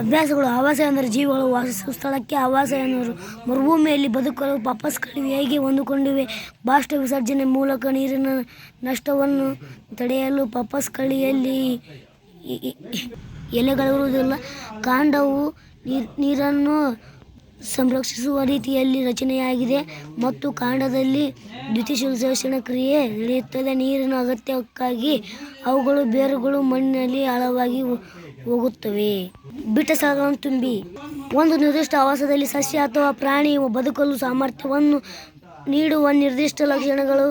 ಅಭ್ಯಾಸಗಳು ಆವಾಸ ಎಂದರೆ ಜೀವಿಗಳು ವಾಸಿಸುವ ಸ್ಥಳಕ್ಕೆ ಆವಾಸ ಎನ್ನುವರು ಮರುಭೂಮಿಯಲ್ಲಿ ಬದುಕಲು ಪಪ್ಪಸ್ಗಳು ಹೇಗೆ ಹೊಂದಿಕೊಂಡಿವೆ? ಬಾಷ್ಟ ವಿಸರ್ಜನೆ ಮೂಲಕ ನೀರಿನ ನಷ್ಟವನ್ನು ತಡೆಯಲು ಪಾಪಸ್ಕಳಿಯಲ್ಲಿ ಎಲೆಗಳಿರುವುದಿಲ್ಲ. ಕಾಂಡವು ನೀರ್- ನೀರನ್ನು ಸಂರಕ್ಷಿಸುವ ರೀತಿಯಲ್ಲಿ ರಚನೆಯಾಗಿದೆ ಮತ್ತು ಕಾಂಡದಲ್ಲಿ ದ್ಯುತಿಶೋಷಣ ಕ್ರಿಯೆ ನಡೆಯುತ್ತದೆ. ನೀರಿನ ಅಗತ್ಯಕ್ಕಾಗಿ ಅವುಗಳು ಬೇರುಗಳು ಮಣ್ಣಿನಲ್ಲಿ ಆಳವಾಗಿ ಹೋಗುತ್ತವೆ. ಬಿಟ್ಟ ಸ್ಥಳಗಳನ್ನು ತುಂಬಿ. ಒಂದು ನಿರ್ದಿಷ್ಟ ಆವಾಸದಲ್ಲಿ ಸಸ್ಯ ಅಥವಾ ಪ್ರಾಣಿ ಬದುಕಲು ಸಾಮರ್ಥ್ಯವನ್ನು ನೀಡುವ ನಿರ್ದಿಷ್ಟ ಲಕ್ಷಣಗಳು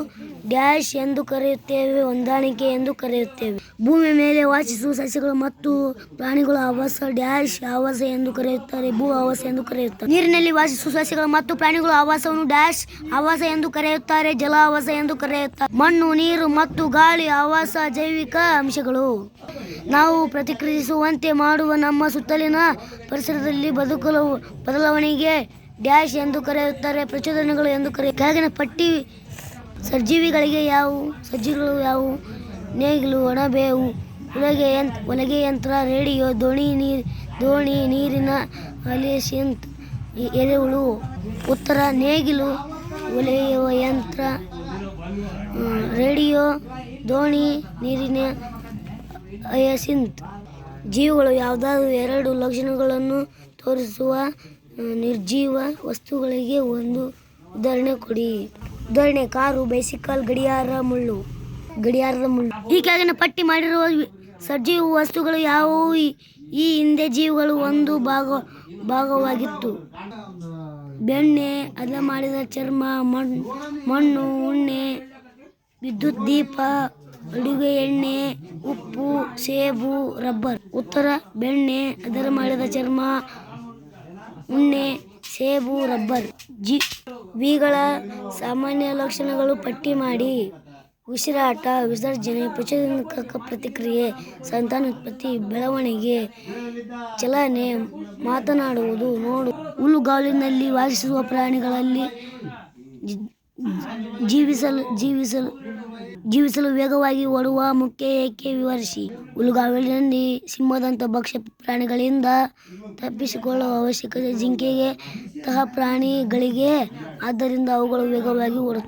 ಡ್ಯಾಶ್ ಎಂದು ಕರೆಯುತ್ತೇವೆ, ಹೊಂದಾಣಿಕೆ ಎಂದು ಕರೆಯುತ್ತೇವೆ. ಭೂಮಿಯ ಮೇಲೆ ವಾಸಿಸುವ ಸಸ್ಯಗಳು ಮತ್ತು ಪ್ರಾಣಿಗಳು ಆವಾಸ ಡ್ಯಾಶ್ ಆವಾಸ ಎಂದು ಕರೆಯುತ್ತಾರೆ, ಭೂ ಆವಾಸ ಎಂದು ಕರೆಯುತ್ತಾರೆ. ನೀರಿನಲ್ಲಿ ವಾಸಿಸುವ ಸಸ್ಯಗಳು ಮತ್ತು ಪ್ರಾಣಿಗಳು ಆವಾಸವನ್ನು ಡ್ಯಾಶ್ ಆವಾಸ ಎಂದು ಕರೆಯುತ್ತಾರೆ, ಜಲ ಆವಾಸ ಎಂದು ಕರೆಯುತ್ತಾರೆ. ಮಣ್ಣು, ನೀರು ಮತ್ತು ಗಾಳಿ ಆವಾಸ ಜೈವಿಕ ಅಂಶಗಳು. ನಾವು ಪ್ರತಿಕ್ರಿಯಿಸುವಂತೆ ಮಾಡುವ ನಮ್ಮ ಸುತ್ತಲಿನ ಪರಿಸರದಲ್ಲಿ ಬದುಕಲು ಬದಲಾವಣೆಗೆ ಡ್ಯಾಶ್ ಎಂದು ಕರೆಯುತ್ತಾರೆ, ಪ್ರಚೋದನೆಗಳು ಎಂದು ಕರೆಯ. ಕೆಳಗಿನ ಪಟ್ಟಿ ಸರ್ಜೀವಿಗಳಿಗೆ ಯಾವುವು? ಸಜ್ಜಿಗಳು ಯಾವುವು? ನೇಗಿಲು ಒಣಬೇವು ಹೊಲಗೆ ಯಂತ್ರ ಹೊಲಗೆ ಯಂತ್ರ, ರೇಡಿಯೋ, ದೋಣಿ ನೀರು, ದೋಣಿ ನೀರಿನ ಅಲಿಸೆಂತ್ ಎರೆಹುಳು ಉತ್ತರ, ನೇಗಿಲು ಒಲೆಯುವ ಯಂತ್ರ ರೇಡಿಯೋ, ದೋಣಿ ನೀರಿನ ಅಯಸಿಂತ್ ಜೀವಿಗಳು ಯಾವುದಾದ್ರೂ ಎರಡು ಲಕ್ಷಣಗಳನ್ನು ತೋರಿಸುವ ನಿರ್ಜೀವ ವಸ್ತುಗಳಿಗೆ ಒಂದು ಉದಾಹರಣೆ ಕೊಡಿ. ಉದಾಹರಣೆ, ಕಾರು ಬೈಸಿಕಲ್ ಗಡಿಯಾರ, ಮುಳ್ಳು. ಗಡಿಯಾರದ ಮುಳ್ಳು. ಕೆಳಗಿನ ಪಟ್ಟಿ ಮಾಡಿರುವ ಸಜೀವ ವಸ್ತುಗಳು ಯಾವುವು? ಈ- ಈ ಹಿಂದೆ ಜೀವಗಳು ಒಂದು ಭಾಗ, ಭಾಗವಾಗಿತ್ತು. ಬೆಣ್ಣೆ, ಅದ ಮಾಡಿದ ಚರ್ಮ ಮಣ್ಣು ಮಣ್ಣು, ಉಣ್ಣೆ, ವಿದ್ಯುತ್ ದೀಪ, ಅಡುಗೆ ಎಣ್ಣೆ, ಉಪ್ಪು, ಸೇಬು, ರಬ್ಬರ್. ಉತ್ತರ, ಬೆಣ್ಣೆ, ಅದರ ಮಾಡಿದ ಚರ್ಮ ಉಣ್ಣೆ, ಸೇಬು, ರಬ್ಬರ್, ಜಿ, ವಿಗಳ ಸಾಮಾನ್ಯ ಲಕ್ಷಣಗಳು ಪಟ್ಟಿ ಮಾಡಿ. ಉಸಿರಾಟ, ವಿಸರ್ಜನೆ ಪ್ರಚೋದಕ ಪ್ರತಿಕ್ರಿಯೆ ಸಂತಾನೋತ್ಪತ್ತಿ ಬೆಳವಣಿಗೆ, ಚಲನೆ, ಮಾತನಾಡುವುದು, ನೋಡು. ಹುಲ್ಲುಗಾವಲಿನಲ್ಲಿ ವಾಸಿಸುವ ಪ್ರಾಣಿಗಳಲ್ಲಿ ಜೀವಿಸಲು ಜೀವಿಸಲು ಜೀವಿಸಲು ವೇಗವಾಗಿ ಓಡುವ ಮುಖ್ಯ ಏಕೆ ವಿವರಿಸಿ. ಹುಲ್ಲುಗಾವಲಿನಲ್ಲಿ ಸಿಂಹದಂಥ ಭಕ್ಷ್ಯ ಪ್ರಾಣಿಗಳಿಂದ ತಪ್ಪಿಸಿಕೊಳ್ಳುವ ಅವಶ್ಯಕತೆ. ಜಿಂಕೆಗೆ ತಹ ಪ್ರಾಣಿಗಳಿಗೆ, ಆದ್ದರಿಂದ ಅವುಗಳು ವೇಗವಾಗಿ ಓಡುತ್ತವೆ.